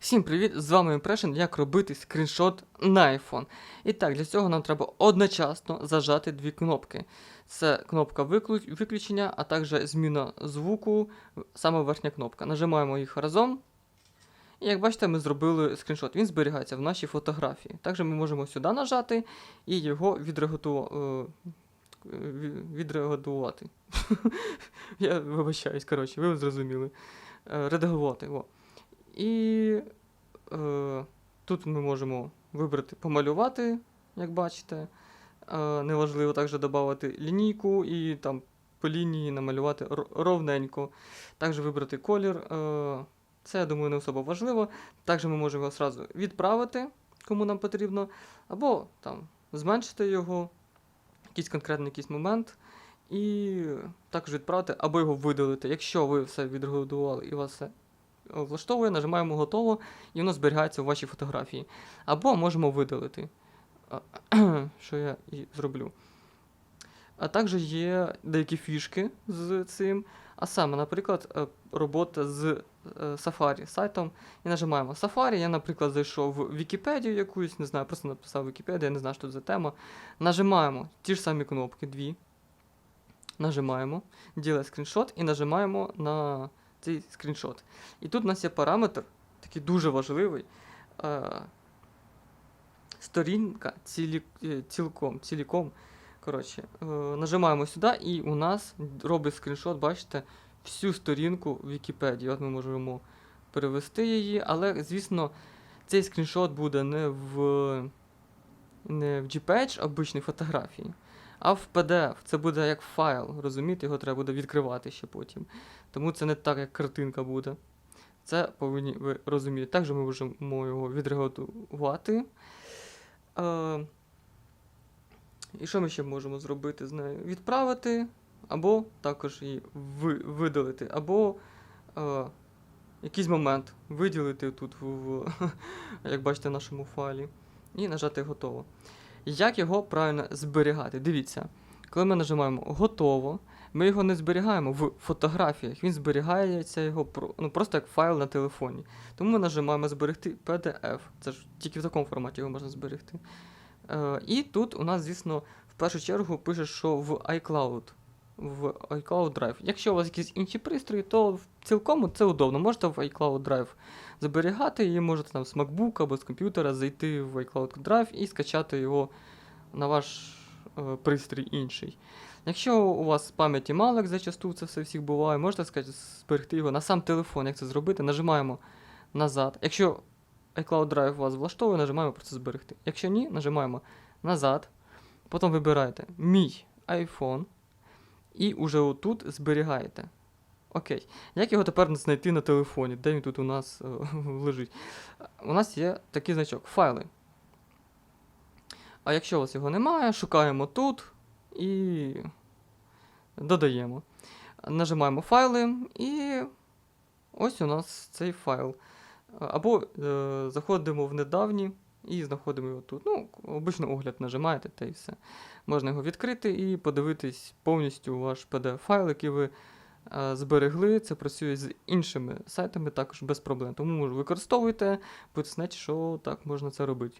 Всім привіт! З вами Impression, як робити скріншот на iPhone. І так, для цього нам треба одночасно зажати дві кнопки. Це кнопка виключення, а також зміна звуку, саме верхня кнопка. Нажимаємо їх разом. І як бачите, ми зробили скріншот. Він зберігається в нашій фотографії. Також ми можемо сюди нажати і його відреготу- е. Я вибачаюсь, коротше, ви зрозуміли. Е, Редагувати. Во. І е, тут ми можемо вибрати помалювати, як бачите. Е, неважливо також додати лінійку і там по лінії намалювати ровненько. Також вибрати колір. Е, це, я думаю, не особо важливо. Також ми можемо його одразу відправити, кому нам потрібно, або там зменшити його, якийсь конкретний якийсь момент. І також відправити, або його видалити. Якщо ви все відредагували і у вас все влаштовує, нажимаємо готово, і воно зберігається у вашій фотографії. Або можемо видалити, що я і зроблю. А також є деякі фішки з цим. А саме, наприклад, е, робота з е, Safari сайтом. І нажимаємо Safari. Я, наприклад, зайшов в Вікіпедію якусь, не знаю, просто написав Вікіпедія, не знаю, що тут за тема. Нажимаємо ті ж самі кнопки, дві. Нажимаємо, ділає скріншот і нажимаємо на цей скріншот. І тут у нас є параметр, такий дуже важливий. Е, сторінка цілі, е, цілком, ціліком. Коротше, е, нажимаємо сюди, і у нас робить скріншот, бачите, всю сторінку в Вікіпедії. От ми можемо перевести її, але, звісно, цей скріншот буде не в, не в JPEG обичній фотографії, а в PDF. Це буде як файл, розумієте, його треба буде відкривати ще потім. Тому це не так, як картинка буде. Це повинні ви розуміти. Також ми можемо його відредагувати. Е, і що ми ще можемо зробити з нею? Відправити, або також її ви, видалити, або е, якийсь момент виділити тут, в, в, як бачите, в нашому файлі, і нажати готово. Як його правильно зберігати? Дивіться, коли ми нажимаємо готово, ми його не зберігаємо в фотографіях, він зберігається його ну, просто як файл на телефоні. Тому ми нажимаємо зберегти PDF. Це ж тільки в такому форматі його можна зберегти. Е, і тут у нас, звісно, в першу чергу пише, що в iCloud. В iCloud Drive. Якщо у вас якісь інші пристрої, то цілком це удобно. Можете в iCloud Drive зберігати і можете там з MacBook або з комп'ютера зайти в iCloud Drive і скачати його на ваш е, пристрій інший. Якщо у вас пам'яті мало, як зачасту це все всіх буває, можете зберегти його на сам телефон. Як це зробити? Нажимаємо назад. Якщо iCloud Drive вас влаштовує, нажимаємо просто зберегти. Якщо ні, нажимаємо назад. Потім вибираєте мій iPhone і уже отут зберігаєте. Окей. Як його тепер знайти на телефоні? Де він тут у нас е, лежить? У нас є такий значок файли. А якщо у вас його немає, шукаємо тут і додаємо. Нажимаємо файли, і ось у нас цей файл. Або е, заходимо в недавні і знаходимо його тут. Ну, обично огляд нажимаєте та і все. Можна його відкрити і подивитись повністю ваш PDF-файл, який ви е, зберегли. Це працює з іншими сайтами також без проблем. Тому використовуйте, знати, що так можна це робити.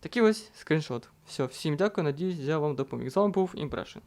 Такий ось скріншот. Все, всім дякую, надіюсь, я вам допоміг. З вами був Impression.